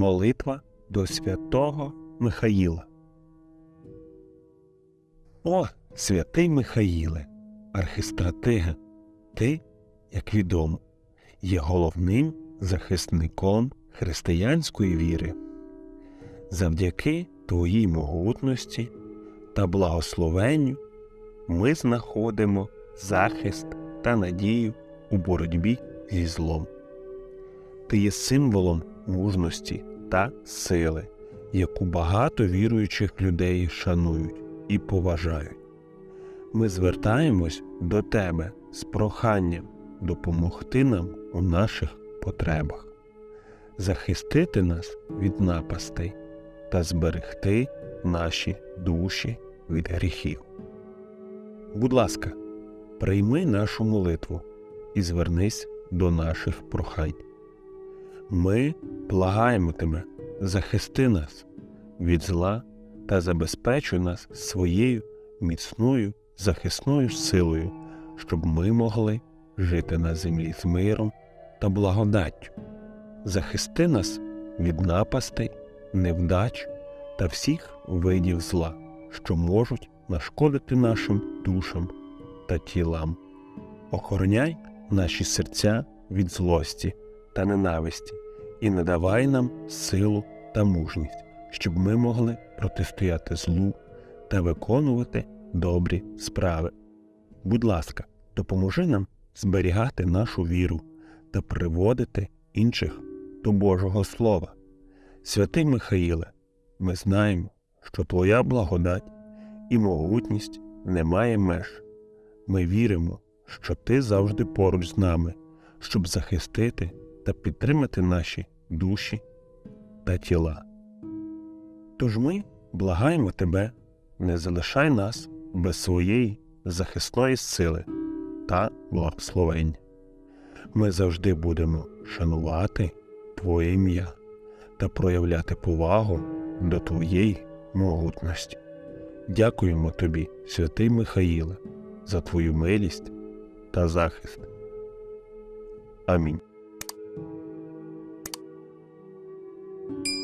Молитва до святого Михаїла. О, святий Михаїле, архистратиге, ти, як відомо, є головним захисником християнської віри. Завдяки твоїй могутності та благословенню ми знаходимо захист та надію у боротьбі зі злом. Ти є символом мужності та сили, яку багато віруючих людей шанують і поважають. Ми звертаємось до тебе з проханням допомогти нам у наших потребах, захистити нас від напастей та зберегти наші душі від гріхів. Будь ласка, прийми нашу молитву і звернись до наших прохань. Ми благаємо тебе, захисти нас від зла та забезпечуй нас своєю міцною захисною силою, щоб ми могли жити на землі з миром та благодаттю. Захисти нас від напастей, невдач та всіх видів зла, що можуть нашкодити нашим душам та тілам. Охороняй наші серця від злості та ненависті і не давай нам силу та мужність, щоб ми могли протистояти злу та виконувати добрі справи. Будь ласка, допоможи нам зберігати нашу віру та приводити інших до Божого Слова. Святий Михаїле, ми знаємо, що Твоя благодать і могутність не має меж. Ми віримо, що Ти завжди поруч з нами, щоб захистити та підтримати наші душі та тіла. Тож ми благаємо Тебе, не залишай нас без своєї захисної сили та благословення. Ми завжди будемо шанувати Твоє ім'я та проявляти повагу до Твоєї могутності. Дякуємо Тобі, святий Михаїле, за Твою милість та захист. Амінь. Thank you